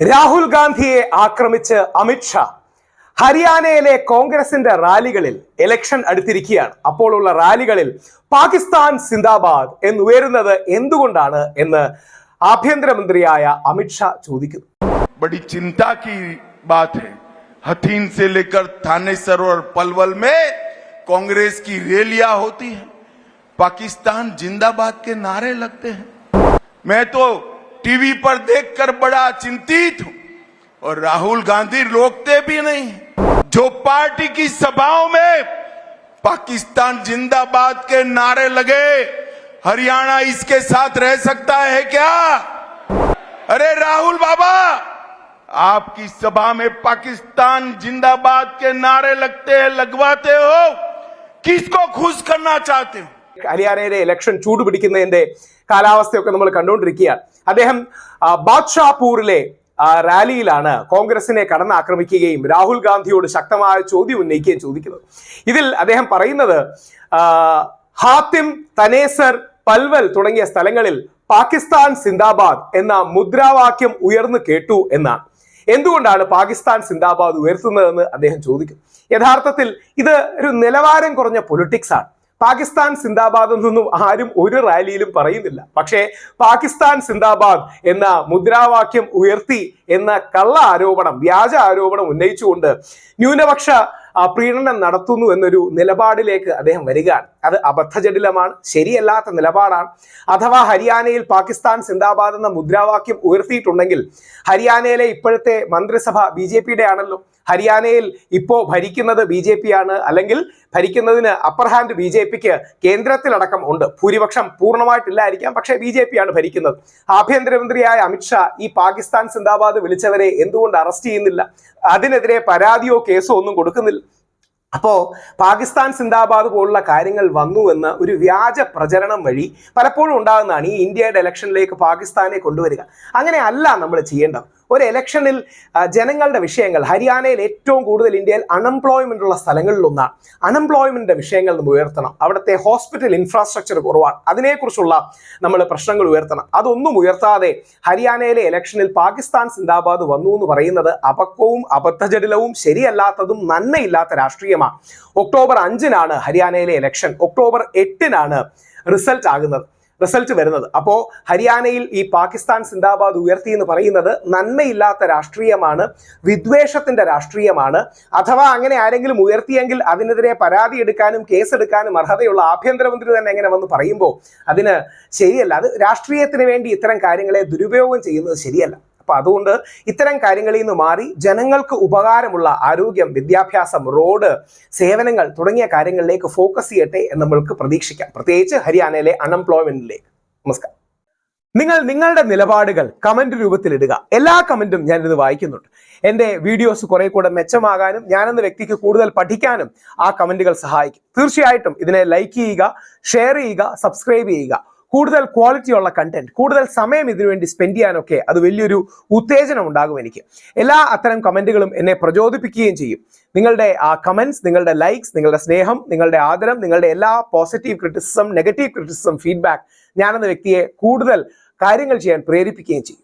രാഹുൽ ഗാന്ധിയെ ആക്രമിച്ച് അമിത്ഷാ ഹരിയാനയിലെ കോൺഗ്രസിന്റെ റാലികളിൽ ഇലക്ഷൻ അടുത്തിരിക്കുകയാണ് അപ്പോഴുള്ള റാലികളിൽ പാകിസ്ഥാൻ സിന്ദാബാദ് എന്നുയരുന്നത് എന്തുകൊണ്ടാണ് എന്ന് ആഭ്യന്തരമന്ത്രിയായ അമിത്ഷാ ചോദിക്കുന്നു बड़ी चिंता की बात है हथीन से लेकर थाने सरोवर पलवल में कांग्रेस की रैलियां होती है पाकिस्तान जिंदाबाद के नारे लगते हैं मैं तो टीवी पर देखकर बड़ा चिंतित हूं और राहुल गांधी रोकते भी नहीं हैं। जो पार्टी की सभाओं में पाकिस्तान जिंदाबाद के नारे लगे हरियाणा इसके साथ रह सकता है क्या अरे राहुल बाबा आपकी सभा में पाकिस्तान जिंदाबाद के नारे लगते हैं लगवाते हो किसको खुश करना चाहते हो ഹരിയാനയിലെ ഇലക്ഷൻ ചൂടുപിടിക്കുന്നതിന്റെ കാലാവസ്ഥയൊക്കെ നമ്മൾ കണ്ടുകൊണ്ടിരിക്കുകയാണ് അദ്ദേഹം ബാദ്ഷാപൂറിലെ റാലിയിലാണ് കോൺഗ്രസിനെ കടന്നാക്രമിക്കുകയും രാഹുൽ ഗാന്ധിയോട് ശക്തമായ ചോദ്യം ഉന്നയിക്കുകയും ചോദിക്കുന്നത്. ഇതിൽ അദ്ദേഹം പറയുന്നത് ഹാത്തിം തനേസർ പൽവൽ തുടങ്ങിയ സ്ഥലങ്ങളിൽ പാകിസ്ഥാൻ സിന്ദാബാദ് എന്ന മുദ്രാവാക്യം ഉയർന്നു കേട്ടു എന്നാണ്. എന്തുകൊണ്ടാണ് പാകിസ്ഥാൻ സിന്ദാബാദ് ഉയർത്തുന്നതെന്ന് അദ്ദേഹം ചോദിക്കും. യഥാർത്ഥത്തിൽ ഇത് ഒരു നിലവാരം കുറഞ്ഞ പൊളിറ്റിക്സ് ആണ്. പാകിസ്ഥാൻ സിന്ദാബാദ് എന്നൊന്നും ആരും ഒരു റാലിയിലും പറയുന്നില്ല. പക്ഷേ പാകിസ്ഥാൻ സിന്ദാബാദ് എന്ന മുദ്രാവാക്യം ഉയർത്തി എന്ന കള്ള ആരോപണം വ്യാജ ആരോപണം ഉന്നയിച്ചുകൊണ്ട് ന്യൂനപക്ഷ പ്രീണനം നടത്തുന്നു എന്നൊരു നിലപാടിലേക്ക് അദ്ദേഹം വരികയാണ്. അത് അബദ്ധജടിലമാണ് ശരിയല്ലാത്ത നിലപാടാണ്. അഥവാ ഹരിയാനയിൽ പാകിസ്ഥാൻ സിന്ദാബാദ് എന്ന മുദ്രാവാക്യം ഉയർത്തിയിട്ടുണ്ടെങ്കിൽ ഹരിയാനയിലെ ഇപ്പോഴത്തെ മന്ത്രിസഭ ബി ആണല്ലോ ഹരിയാനയിൽ ഇപ്പോൾ ഭരിക്കുന്നത് ബി ജെ പി ആണ്. അല്ലെങ്കിൽ ഭരിക്കുന്നതിന് അപ്പർ ഹാൻഡ് ബി ജെ പിക്ക് കേന്ദ്രത്തിലടക്കം ഉണ്ട്. ഭൂരിപക്ഷം പൂർണമായിട്ടില്ലായിരിക്കാം. പക്ഷേ ബി ജെ പി ആണ് ഭരിക്കുന്നത്. ആഭ്യന്തരമന്ത്രിയായ അമിത്ഷാ ഈ പാകിസ്ഥാൻ സിന്ദാബാദ് വിളിച്ചവരെ എന്തുകൊണ്ട് അറസ്റ്റ് ചെയ്യുന്നില്ല? അതിനെതിരെ പരാതിയോ കേസോ ഒന്നും കൊടുക്കുന്നില്ല. അപ്പോ പാകിസ്ഥാൻ സിന്ദാബാദ് പോലുള്ള കാര്യങ്ങൾ വന്നു എന്ന് ഒരു വ്യാജ പ്രചരണം വഴി പലപ്പോഴും ഉണ്ടാകുന്നതാണ് ഈ ഇന്ത്യയുടെ ഇലക്ഷനിലേക്ക് പാകിസ്ഥാനെ കൊണ്ടുവരിക. അങ്ങനെയല്ല നമ്മൾ ചെയ്യേണ്ടത്. ഒരു ഇലക്ഷനിൽ ജനങ്ങളുടെ വിഷയങ്ങൾ. ഹരിയാനയിൽ ഏറ്റവും കൂടുതൽ ഇന്ത്യയിൽ അൺഎംപ്ലോയ്മെന്റ് ഉള്ള സ്ഥലങ്ങളിലൊന്നാണ് അൺഎംപ്ലോയ്മെന്റിന്റെ വിഷയങ്ങൾ നമ്മൾ ഉയർത്തണം. അവിടുത്തെ ഹോസ്പിറ്റൽ ഇൻഫ്രാസ്ട്രക്ചർ കുറവാണ്. അതിനെക്കുറിച്ചുള്ള നമ്മൾ പ്രശ്നങ്ങൾ ഉയർത്തണം. അതൊന്നും ഉയർത്താതെ ഹരിയാനയിലെ ഇലക്ഷനിൽ പാകിസ്ഥാൻ സിന്ദാബാദ് വന്നു എന്ന് പറയുന്നത് അപക്വവും അബദ്ധജടിലവും ശരിയല്ലാത്തതും നന്മയില്ലാത്ത രാഷ്ട്രീയമാണ്. ഒക്ടോബർ അഞ്ചിനാണ് ഹരിയാനയിലെ ഇലക്ഷൻ ഒക്ടോബർ എട്ടിനാണ് റിസൾട്ട് ആകുന്നത്. റിസൾട്ട് വരുന്നത്. അപ്പോ ഹരിയാനയിൽ ഈ പാകിസ്ഥാൻ സിന്ദാബാദ് ഉയർത്തി എന്ന് പറയുന്നത് നന്മയില്ലാത്ത രാഷ്ട്രീയമാണ് വിദ്വേഷത്തിന്റെ രാഷ്ട്രീയമാണ്. അഥവാ അങ്ങനെ ആരെങ്കിലും ഉയർത്തിയെങ്കിൽ അതിനെതിരെ പരാതി എടുക്കാനും കേസെടുക്കാനും അർഹതയുള്ള ആഭ്യന്തരമന്ത്രി തന്നെ എങ്ങനെ വന്ന് പറയുമ്പോൾ അതിന് ശരിയല്ല. അത് രാഷ്ട്രീയത്തിന് വേണ്ടി ഇത്തരം കാര്യങ്ങളെ ദുരുപയോഗം ചെയ്യുന്നത് ശരിയല്ല. അപ്പൊ അതുകൊണ്ട് ഇത്തരം കാര്യങ്ങളിൽ നിന്ന് മാറി ജനങ്ങൾക്ക് ഉപകാരമുള്ള ആരോഗ്യം വിദ്യാഭ്യാസം റോഡ് സേവനങ്ങൾ തുടങ്ങിയ കാര്യങ്ങളിലേക്ക് ഫോക്കസ് ചെയ്യട്ടെ എന്ന് നമ്മൾക്ക് പ്രതീക്ഷിക്കാം. പ്രത്യേകിച്ച് ഹരിയാനയിലെ അൺഎംപ്ലോയ്മെന്റിലേക്ക് നമസ്കാരം. നിങ്ങൾ നിങ്ങളുടെ നിലപാടുകൾ കമന്റ് രൂപത്തിൽ ഇടുക. എല്ലാ കമന്റും ഞാൻ ഇത് വായിക്കുന്നുണ്ട്. എന്റെ വീഡിയോസ് കുറെ കൂടെ മെച്ചമാകാനും ഞാനെന്ന വ്യക്തിക്ക് കൂടുതൽ പഠിക്കാനും ആ കമന്റുകൾ സഹായിക്കും. തീർച്ചയായിട്ടും ഇതിനെ ലൈക്ക് ചെയ്യുക ഷെയർ ചെയ്യുക സബ്സ്ക്രൈബ് ചെയ്യുക. കൂടുതൽ ക്വാളിറ്റി ഉള്ള കണ്ടന്റ് കൂടുതൽ സമയം ഇതിനുവേണ്ടി സ്പെൻഡ് ചെയ്യാനൊക്കെ അത് വലിയൊരു ഉത്തേജനം ഉണ്ടാകും എനിക്ക്. എല്ലാ അത്തരം കമന്റുകളും എന്നെ പ്രചോദിപ്പിക്കുകയും ചെയ്യും. നിങ്ങളുടെ ആ കമന്റ്സ് നിങ്ങളുടെ ലൈക്സ് നിങ്ങളുടെ സ്നേഹം നിങ്ങളുടെ ആദരം നിങ്ങളുടെ എല്ലാ positive criticism negative criticism feedback ഞാനെന്ന വ്യക്തിയെ കൂടുതൽ കാര്യങ്ങൾ ചെയ്യാൻ പ്രേരിപ്പിക്കുകയും ചെയ്യും.